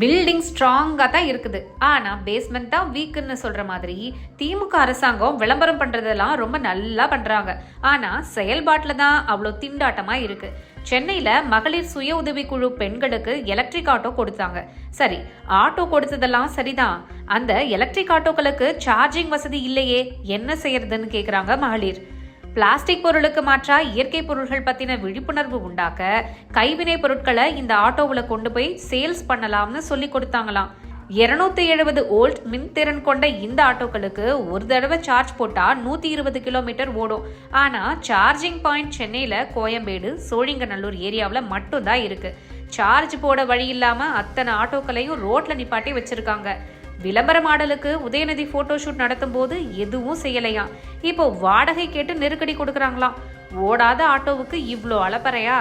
Building ஸ்ட்ராங்காக தான் இருக்குது. ஆனால் பேஸ்மெண்ட் தான் வீக்குன்னு சொல்கிற மாதிரி திமுக அரசாங்கம் விளம்பரம் பண்ணுறதெல்லாம் ரொம்ப நல்லா பண்ணுறாங்க ஆனால் செயல்பாட்டில் தான் அவ்வளோ திண்டாட்டமாக இருக்குது சென்னையில் மகளிர் சுய உதவிக்குழு பெண்களுக்கு எலக்ட்ரிக் ஆட்டோ கொடுத்தாங்க. சரி ஆட்டோ கொடுத்ததெல்லாம் சரிதான். அந்த எலக்ட்ரிக் ஆட்டோக்களுக்கு சார்ஜிங் வசதி இல்லையே என்ன செய்யறதுன்னு கேட்குறாங்க மகளிர். பிளாஸ்டிக் பொருளுக்கு மாற்றா இயற்கை பொருள்கள் பத்தின விழிப்புணர்வு உண்டாக்க கைவினை பொருட்களை இந்த ஆட்டோவில் கொண்டு போய் சேல்ஸ் பண்ணலாம்னு சொல்லி கொடுத்தாங்களாம். இருநூத்தி எழுபது ஓல்ட் மின்திறன் கொண்ட இந்த ஆட்டோக்களுக்கு ஒரு தடவை சார்ஜ் போட்டா நூத்தி இருபது கிலோமீட்டர் ஓடும். ஆனா சார்ஜிங் பாயிண்ட் சென்னையில கோயம்பேடு சோழிங்கநல்லூர் ஏரியாவில் மட்டும்தான் இருக்கு. சார்ஜ் போட வழி இல்லாம அத்தனை ஆட்டோக்களையும் ரோட்ல நிப்பாட்டி வச்சிருக்காங்க. விளம்பர மாடலுக்கு உதயநிதி போட்டோஷூட் நடத்தும் போது எதுவும் செய்யலையாம் இப்போ வாடகை கேட்டு நெருக்கடி கொடுக்குறாங்களாம் ஓடாத ஆட்டோவுக்கு இவ்வளோ அளப்பறையா